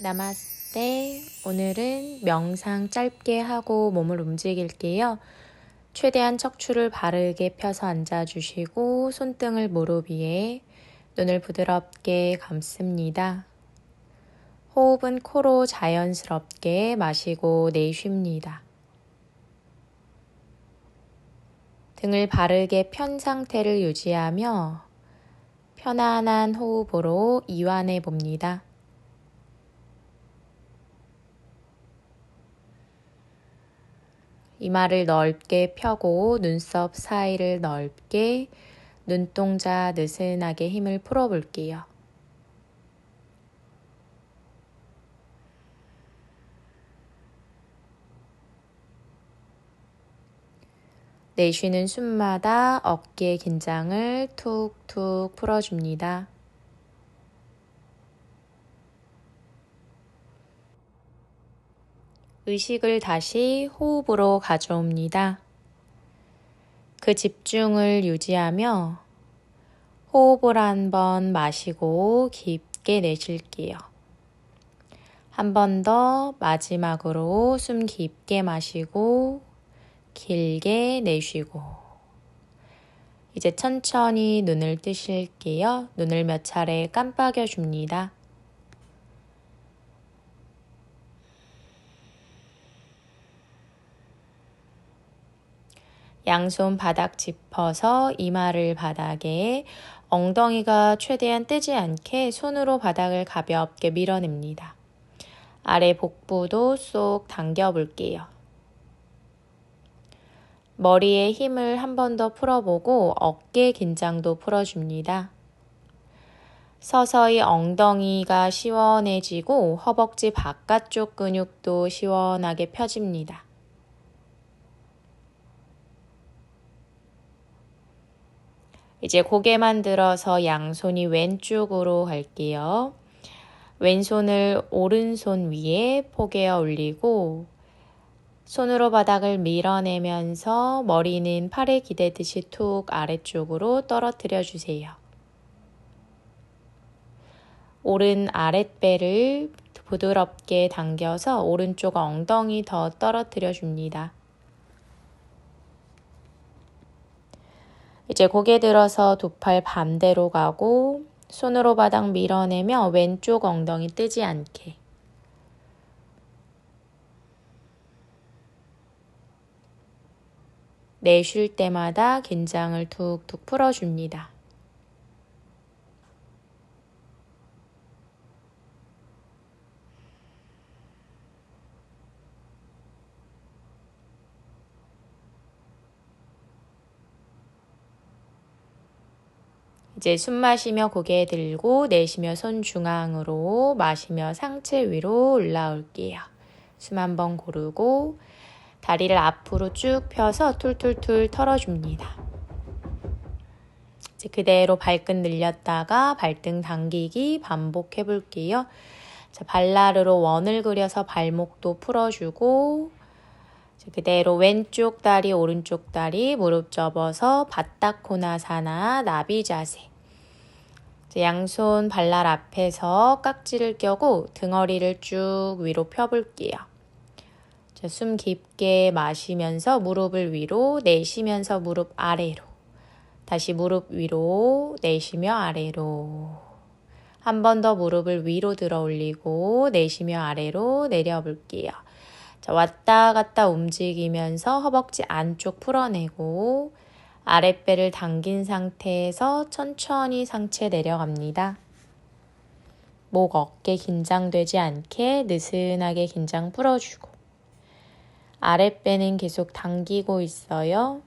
나마스테. 오늘은 명상 짧게 하고 몸을 움직일게요. 최대한 척추를 바르게 펴서 앉아주시고 손등을 무릎 위에 눈을 부드럽게 감습니다. 호흡은 코로 자연스럽게 마시고 내쉽니다. 등을 바르게 편 상태를 유지하며 편안한 호흡으로 이완해 봅니다. 이마를 넓게 펴고 눈썹 사이를 넓게 눈동자 느슨하게 힘을 풀어 볼게요. 내쉬는 숨마다 어깨 긴장을 툭툭 풀어줍니다. 의식을 다시 호흡으로 가져옵니다. 그 집중을 유지하며 호흡을 한번 마시고 깊게 내쉴게요. 한 번 더 마지막으로 숨 깊게 마시고 길게 내쉬고 이제 천천히 눈을 뜨실게요. 눈을 몇 차례 깜빡여 줍니다. 양손 바닥 짚어서 이마를 바닥에 엉덩이가 최대한 뜨지 않게 손으로 바닥을 가볍게 밀어냅니다. 아래 복부도 쏙 당겨 볼게요. 머리에 힘을 한 번 더 풀어보고 어깨 긴장도 풀어줍니다. 서서히 엉덩이가 시원해지고 허벅지 바깥쪽 근육도 시원하게 펴집니다. 이제 고개만 들어서 양손이 왼쪽으로 갈게요. 왼손을 오른손 위에 포개어 올리고 손으로 바닥을 밀어내면서 머리는 팔에 기대듯이 툭 아래쪽으로 떨어뜨려 주세요. 오른 아랫배를 부드럽게 당겨서 오른쪽 엉덩이 더 떨어뜨려 줍니다. 이제 고개 들어서 두 팔 반대로 가고 손으로 바닥 밀어내며 왼쪽 엉덩이 뜨지 않게 내쉴 때마다 긴장을 툭툭 풀어줍니다. 이제 숨 마시며 고개 들고 내쉬며 손 중앙으로 마시며 상체 위로 올라올게요. 숨 한번 고르고 다리를 앞으로 쭉 펴서 툴툴툴 털어줍니다. 이제 그대로 발끝 늘렸다가 발등 당기기 반복해 볼게요. 자, 발라르로 원을 그려서 발목도 풀어주고 그대로 왼쪽 다리, 오른쪽 다리 무릎 접어서 바닥코나 사나 나비 자세. 양손 발날 앞에서 깍지를 껴고 등허리를 쭉 위로 펴볼게요. 자, 숨 깊게 마시면서 무릎을 위로 내쉬면서 무릎 아래로 다시 무릎 위로 내쉬며 아래로 한 번 더 무릎을 위로 들어 올리고 내쉬며 아래로 내려 볼게요. 자, 왔다 갔다 움직이면서 허벅지 안쪽 풀어내고 아랫배를 당긴 상태에서 천천히 상체 내려갑니다. 목 어깨 긴장되지 않게 느슨하게 긴장 풀어주고 아랫배는 계속 당기고 있어요.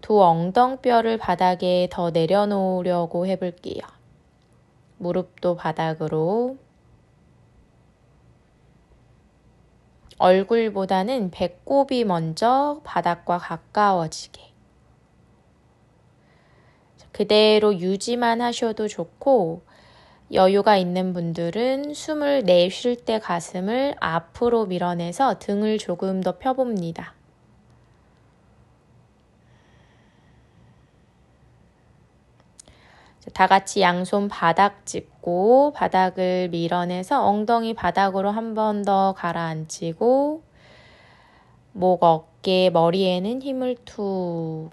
두 엉덩뼈를 바닥에 더 내려놓으려고 해볼게요. 무릎도 바닥으로. 얼굴보다는 배꼽이 먼저 바닥과 가까워지게. 그대로 유지만 하셔도 좋고, 여유가 있는 분들은 숨을 내쉴 때 가슴을 앞으로 밀어내서 등을 조금 더 펴봅니다. 다 같이 양손 바닥 짚고 바닥을 밀어내서 엉덩이 바닥으로 한 번 더 가라앉히고 목, 어깨, 머리에는 힘을 툭.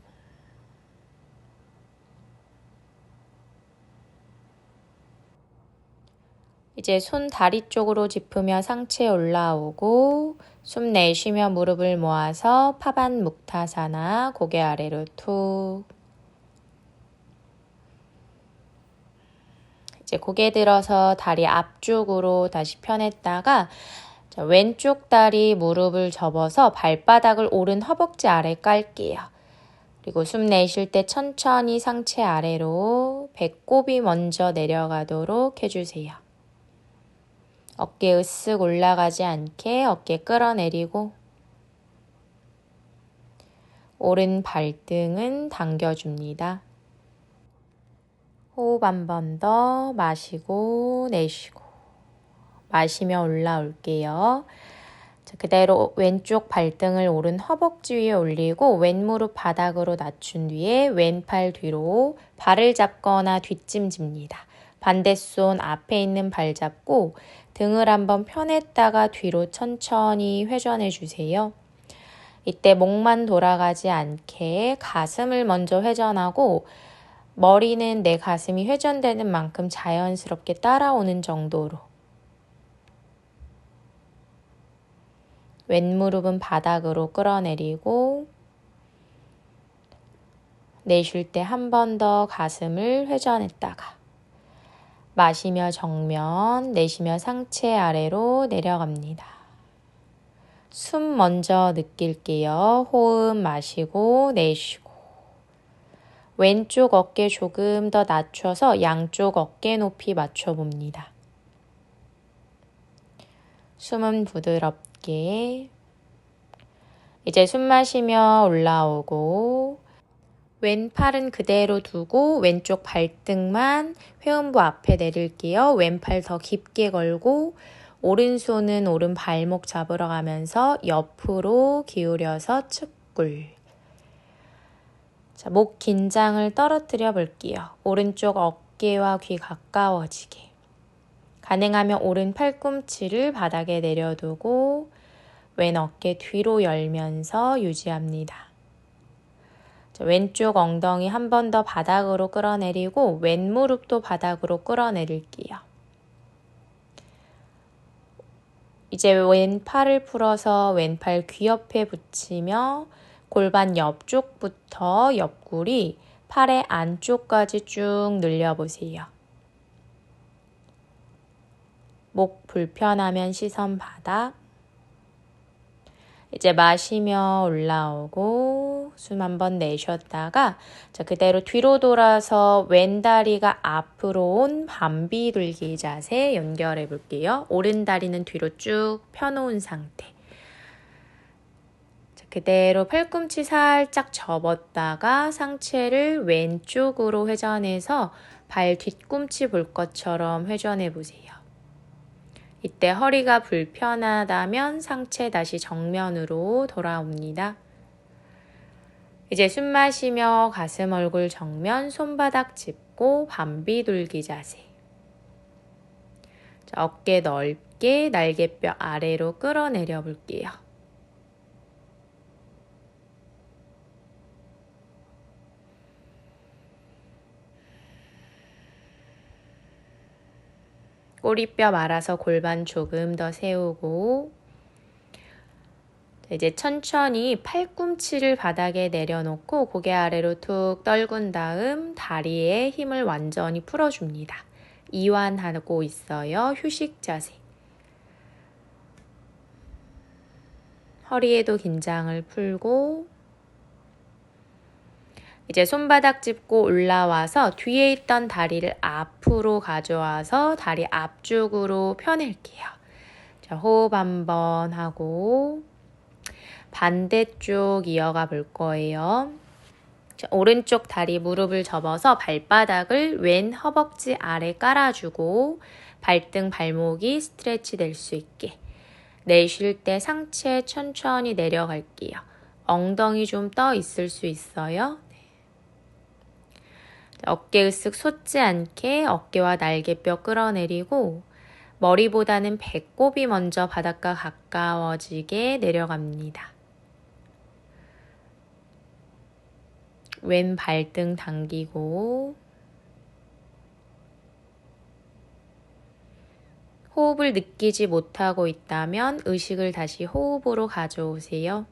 이제 손 다리 쪽으로 짚으며 상체 올라오고 숨 내쉬며 무릎을 모아서 파반 묵타사나 고개 아래로 툭. 이제 고개 들어서 다리 앞쪽으로 다시 펴냈다가 자, 왼쪽 다리 무릎을 접어서 발바닥을 오른 허벅지 아래 깔게요. 그리고 숨 내쉴 때 천천히 상체 아래로 배꼽이 먼저 내려가도록 해주세요. 어깨 으쓱 올라가지 않게 어깨 끌어내리고 오른 발등은 당겨줍니다. 호흡 한 번 더 마시고 내쉬고 마시며 올라올게요. 자, 그대로 왼쪽 발등을 오른 허벅지 위에 올리고 왼무릎 바닥으로 낮춘 뒤에 왼팔 뒤로 발을 잡거나 뒷짐집니다. 반대손 앞에 있는 발 잡고 등을 한번 펴냈다가 뒤로 천천히 회전해 주세요. 이때 목만 돌아가지 않게 가슴을 먼저 회전하고 머리는 내 가슴이 회전되는 만큼 자연스럽게 따라오는 정도로. 왼무릎은 바닥으로 끌어내리고 내쉴 때 한 번 더 가슴을 회전했다가 마시며 정면, 내쉬며 상체 아래로 내려갑니다. 숨 먼저 느낄게요. 호흡 마시고 내쉬고. 왼쪽 어깨 조금 더 낮춰서 양쪽 어깨 높이 맞춰봅니다. 숨은 부드럽게. 이제 숨 마시며 올라오고, 왼팔은 그대로 두고 왼쪽 발등만 회음부 앞에 내릴게요. 왼팔 더 깊게 걸고, 오른손은 오른 발목 잡으러 가면서 옆으로 기울여서 측굴. 자, 목 긴장을 떨어뜨려 볼게요. 오른쪽 어깨와 귀 가까워지게. 가능하면 오른 팔꿈치를 바닥에 내려두고 왼 어깨 뒤로 열면서 유지합니다. 자, 왼쪽 엉덩이 한 번 더 바닥으로 끌어내리고 왼 무릎도 바닥으로 끌어내릴게요. 이제 왼팔을 풀어서 왼팔 귀 옆에 붙이며 골반 옆쪽부터 옆구리 팔의 안쪽까지 쭉 늘려보세요. 목 불편하면 시선 바닥. 이제 마시며 올라오고 숨 한번 내쉬었다가 자 그대로 뒤로 돌아서 왼다리가 앞으로 온 반비 돌기 자세 연결해 볼게요. 오른 다리는 뒤로 쭉 펴놓은 상태. 그대로 팔꿈치 살짝 접었다가 상체를 왼쪽으로 회전해서 발 뒤꿈치 볼 것처럼 회전해 보세요. 이때 허리가 불편하다면 상체 다시 정면으로 돌아옵니다. 이제 숨 마시며 가슴 얼굴 정면 손바닥 짚고 반비 돌기 자세. 자, 어깨 넓게 날개뼈 아래로 끌어내려 볼게요. 꼬리뼈 말아서 골반 조금 더 세우고 이제 천천히 팔꿈치를 바닥에 내려놓고 고개 아래로 툭 떨군 다음 다리에 힘을 완전히 풀어줍니다. 이완하고 있어요. 휴식 자세. 허리에도 긴장을 풀고 이제 손바닥 짚고 올라와서 뒤에 있던 다리를 앞으로 가져와서 다리 앞쪽으로 펴낼게요. 자, 호흡 한번 하고 반대쪽 이어가 볼 거예요. 자, 오른쪽 다리 무릎을 접어서 발바닥을 왼 허벅지 아래 깔아주고 발등 발목이 스트레치 될 수 있게 내쉴 때 상체 천천히 내려갈게요. 엉덩이 좀 떠 있을 수 있어요. 어깨 으쓱 솟지 않게 어깨와 날개뼈 끌어내리고 머리보다는 배꼽이 먼저 바닥과 가까워지게 내려갑니다. 왼 발등 당기고 호흡을 느끼지 못하고 있다면 의식을 다시 호흡으로 가져오세요.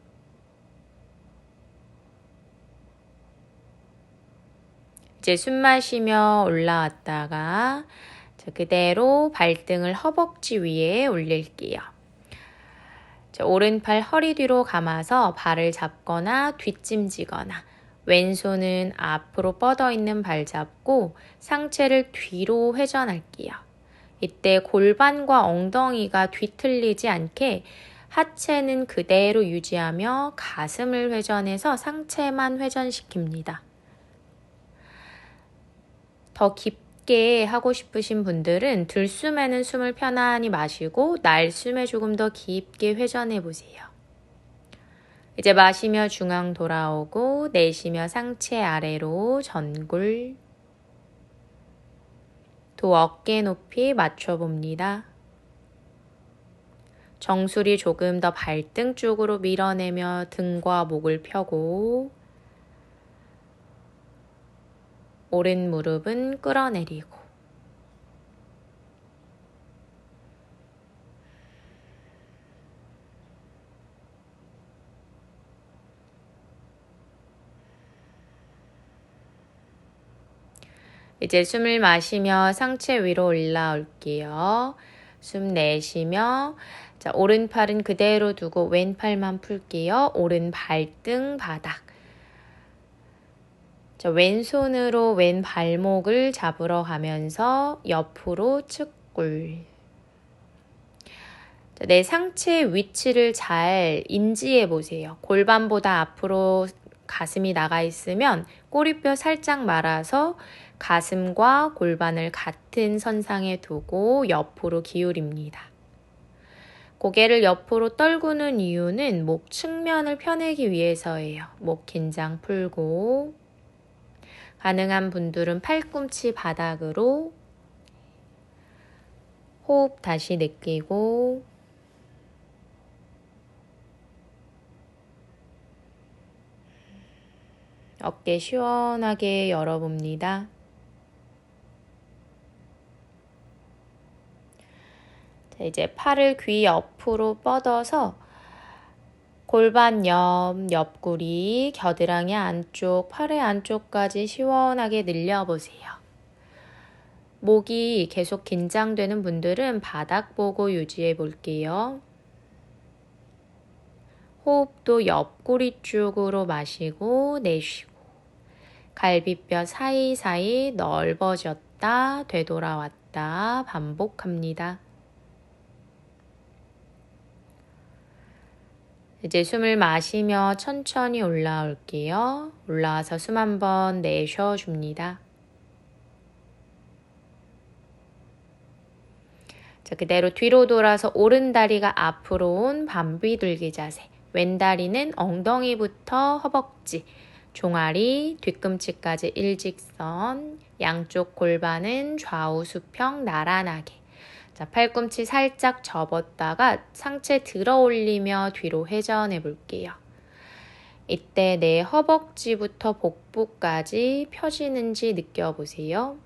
이제 숨 마시며 올라왔다가 그대로 발등을 허벅지 위에 올릴게요. 오른팔 허리 뒤로 감아서 발을 잡거나 뒷짐지거나 왼손은 앞으로 뻗어 있는 발 잡고 상체를 뒤로 회전할게요. 이때 골반과 엉덩이가 뒤틀리지 않게 하체는 그대로 유지하며 가슴을 회전해서 상체만 회전시킵니다. 더 깊게 하고 싶으신 분들은 들숨에는 숨을 편안히 마시고 날숨에 조금 더 깊게 회전해 보세요. 이제 마시며 중앙 돌아오고 내쉬며 상체 아래로 전굴 또 어깨 높이 맞춰봅니다. 정수리 조금 더 발등 쪽으로 밀어내며 등과 목을 펴고 오른 무릎은 끌어내리고 이제 숨을 마시며 상체 위로 올라올게요. 숨 내쉬며 자, 오른팔은 그대로 두고 왼팔만 풀게요. 오른 발등 바닥. 자, 왼손으로 왼 발목을 잡으러 가면서 옆으로 측골. 자, 내 상체 위치를 잘 인지해 보세요. 골반보다 앞으로 가슴이 나가 있으면 꼬리뼈 살짝 말아서 가슴과 골반을 같은 선상에 두고 옆으로 기울입니다. 고개를 옆으로 떨구는 이유는 목 측면을 펴내기 위해서예요. 목 긴장 풀고 가능한 분들은 팔꿈치 바닥으로 호흡 다시 느끼고 어깨 시원하게 열어봅니다. 자, 이제 팔을 귀 옆으로 뻗어서 골반 옆, 옆구리, 겨드랑이 안쪽, 팔의 안쪽까지 시원하게 늘려보세요. 목이 계속 긴장되는 분들은 바닥 보고 유지해 볼게요. 호흡도 옆구리 쪽으로 마시고 내쉬고 갈비뼈 사이사이 넓어졌다 되돌아왔다 반복합니다. 이제 숨을 마시며 천천히 올라올게요. 올라와서 숨 한 번 내쉬어 줍니다. 자, 그대로 뒤로 돌아서 오른 다리가 앞으로 온 반비둘기 자세. 왼 다리는 엉덩이부터 허벅지, 종아리, 뒤꿈치까지 일직선, 양쪽 골반은 좌우 수평 나란하게. 자, 팔꿈치 살짝 접었다가 상체 들어 올리며 뒤로 회전해 볼게요. 이때 내 허벅지부터 복부까지 펴지는지 느껴보세요.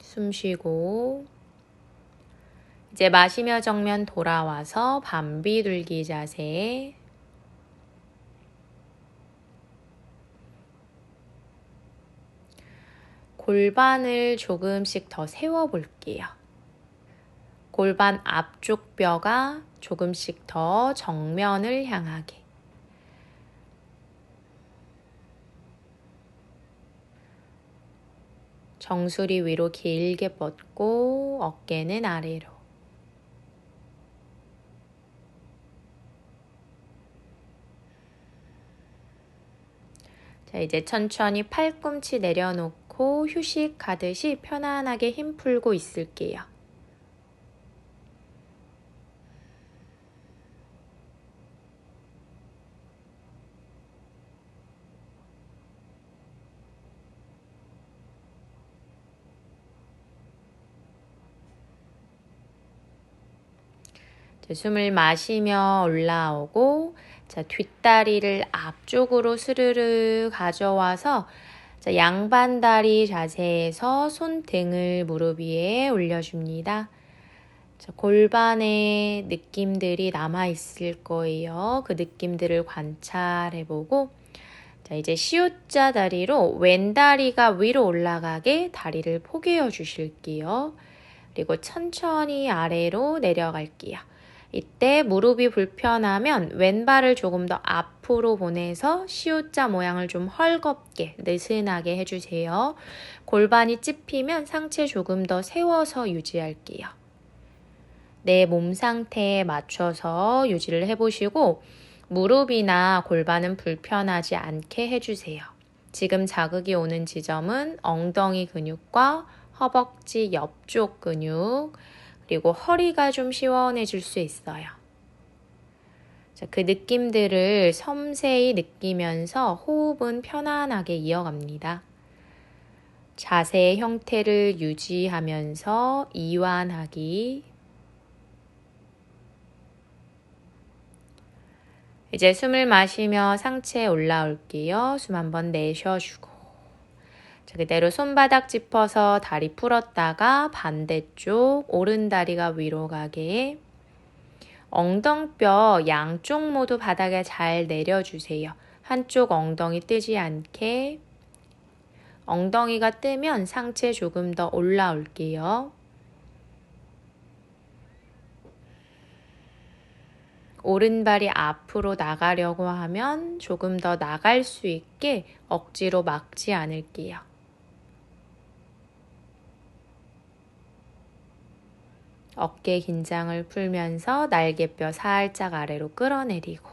숨 쉬고 이제 마시며 정면 돌아와서 반비둘기 자세 골반을 조금씩 더 세워 볼게요. 골반 앞쪽 뼈가 조금씩 더 정면을 향하게. 정수리 위로 길게 뻗고 어깨는 아래로. 자, 이제 천천히 팔꿈치 내려놓고 않고 휴식 가듯이 편안하게 힘 풀고 있을게요. 숨을 마시며 올라오고 자, 뒷다리를 앞쪽으로 스르르 가져와서 자, 양반다리 자세에서 손등을 무릎 위에 올려줍니다. 자, 골반에 느낌들이 남아 있을 거예요. 그 느낌들을 관찰해보고 자, 이제 시옷자 다리로 왼 다리가 위로 올라가게 다리를 포개어 주실게요. 그리고 천천히 아래로 내려갈게요. 이때 무릎이 불편하면 왼발을 조금 더 앞으로 보내서 시옷자 모양을 좀 헐겁게 느슨하게 해주세요. 골반이 찝히면 상체 조금 더 세워서 유지할게요. 내 몸 상태에 맞춰서 유지를 해보시고 무릎이나 골반은 불편하지 않게 해주세요. 지금 자극이 오는 지점은 엉덩이 근육과 허벅지 옆쪽 근육, 그리고 허리가 좀 시원해질 수 있어요. 자, 그 느낌들을 섬세히 느끼면서 호흡은 편안하게 이어갑니다. 자세의 형태를 유지하면서 이완하기. 이제 숨을 마시며 상체에 올라올게요. 숨 한번 내쉬어주고. 자, 그대로 손바닥 짚어서 다리 풀었다가 반대쪽 오른 다리가 위로 가게. 엉덩뼈 양쪽 모두 바닥에 잘 내려주세요. 한쪽 엉덩이 뜨지 않게. 엉덩이가 뜨면 상체 조금 더 올라올게요. 오른발이 앞으로 나가려고 하면 조금 더 나갈 수 있게 억지로 막지 않을게요. 어깨 긴장을 풀면서 날개뼈 살짝 아래로 끌어내리고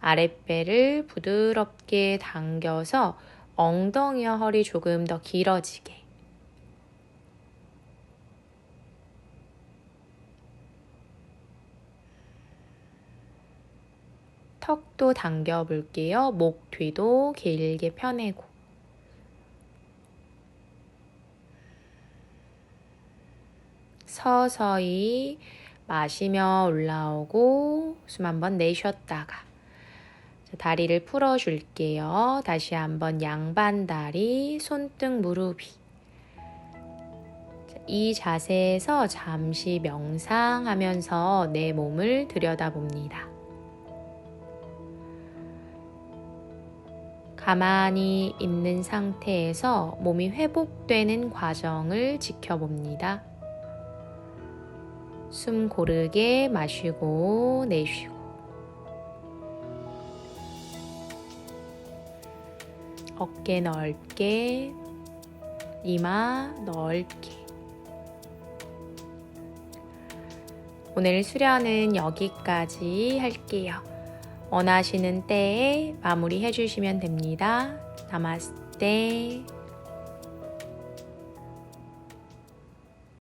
아랫배를 부드럽게 당겨서 엉덩이와 허리 조금 더 길어지게 턱도 당겨 볼게요. 목 뒤도 길게 펴내고 서서히 마시며 올라오고 숨 한번 내쉬었다가 다리를 풀어줄게요. 다시 한번 양반 다리, 손등 무릎이. 이 자세에서 잠시 명상하면서 내 몸을 들여다봅니다. 가만히 있는 상태에서 몸이 회복되는 과정을 지켜봅니다. 숨 고르게 마시고 내쉬고 어깨 넓게 이마 넓게 오늘 수련은 여기까지 할게요. 원하시는 때에 마무리 해주시면 됩니다. 나마스테.